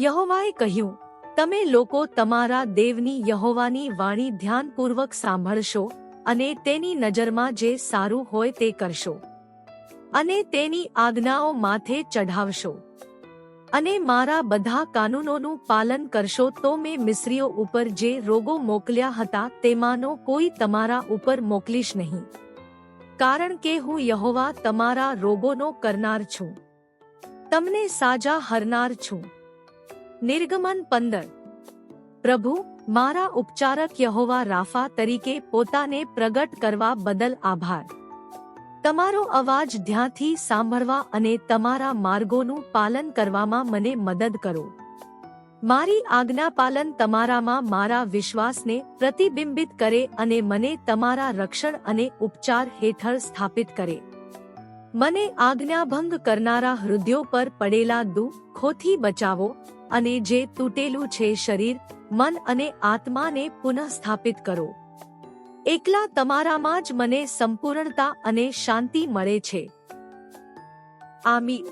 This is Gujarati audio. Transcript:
યહોવાએ કહ્યું, તમે લોકો તમારા દેવની યહોવાની વાણી ધ્યાનપૂર્વક સાંભળશો અને તેની નજરમાં જે સારું હોય તે કરશો અને તેની આજ્ઞાઓ માથે ચઢાવશો. અને મારા બધા કાનૂનોનું પાલન કરશો તો મેં મિસ્રીઓ ઉપર જે રોગો મોકલ્યા હતા તેમાંનો કોઈ તમારા ઉપર મોકલીશ નહીં. કારણ કે હું યહોવા તમારા રોગોનો કરનાર છું. તમને સાજા હરનાર છું. નિર્ગમન પંદર. પ્રભુ, મારા ઉપચારક યહોવા રાફા તરીકે પોતાને પ્રગટ કરવા બદલ આભાર. તમારો અવાજ ધ્યાનથી સાંભળવા અને તમારા માર્ગોનું પાલન કરવામાં મને મદદ કરો. મારી આજ્ઞા પાલન તમારામાં મારા વિશ્વાસને પ્રતિબિંબિત કરે અને મને તમારા રક્ષણ અને ઉપચાર હેઠળ સ્થાપિત કરે. મને આજ્ઞાભંગ કરનારા હૃદયો પર પડેલા દુઃખોથી બચાવો અને જે તૂટેલું છે શરીર, મન અને આત્માને પુનઃ સ્થાપિત કરો. એકલા તમારામાં જ મને સંપૂર્ણતા અને શાંતિ મળે છે. આમી